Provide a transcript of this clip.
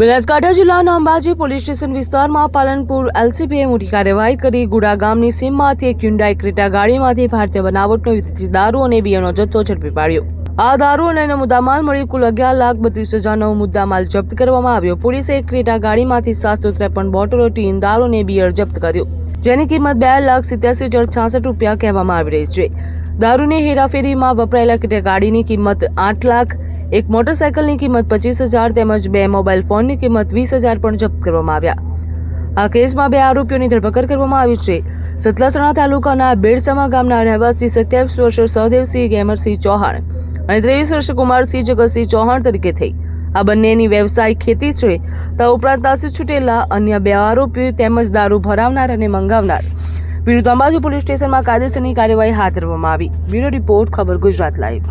બનાસકાંઠા જિલ્લાના Ambaji police station વિસ્તારમાં પાલનપુર એલસીબીએ મોટી કાર્યવાહી કરી. ગુડા ગામની સીમમાંથી એક હ્યુન્ડાઈ ક્રેટા ગાડીમાંથી ભારતીય બનાવટનો વિદેશી દારૂ અને બિયરનો જથ્થો ઝડપી પાડ્યો. આ દારૂ અને એનો મુદ્દામાલ મળી કુલ અગિયાર લાખ બત્રીસ હજારનો મુદ્દામાલ જપ્ત કરવામાં આવ્યો. પોલીસે એક ક્રેટા ગાડીમાંથી સાતસો ત્રેપન બોટલો, ટીન દારૂ અને બિયર જપ્ત કર્યો, જેની કિંમત બે લાખ સિત્યાસી હજાર છાસઠ રૂપિયા કહેવામાં આવી રહી છે. દારૂની હેરાફેરીમાં વપરાયેલા ગાડીની કિંમત આઠ લાખ, એક મોટરસાયકલની કિંમત પચીસ હજાર તેમજ બે મોબાઈલ ફોનની કિંમત વીસ હજાર પણ જપ્ત કરવામાં આવ્યા. આ કેસમાં બે આરોપીઓની ધરપકડ કરવામાં આવી છે. સતલાસણા તાલુકાના બેડસમા ગામના રહેવાસી સત્યાવીસ વર્ષ સહદેવસિંહ ગેમરસિંહ ચૌહાણ અને ત્રેવીસ વર્ષ કુમારસિંહ જગતસિંહ ચૌહાણ તરીકે થઈ. આ બંનેની વ્યવસાય ખેતી છે. તો ઉપરાંત તાસી છૂટેલા અન્ય બે આરોપીઓ તેમજ દારૂ ભરાવનાર અને મંગાવનાર. વિરુદ્ધ અંબાજી પોલીસ સ્ટેશનમાં કાયદેસરની કાર્યવાહી હાથ ધરવામાં આવી. બ્યુરો રિપોર્ટ ખબર ગુજરાત લાઈવ.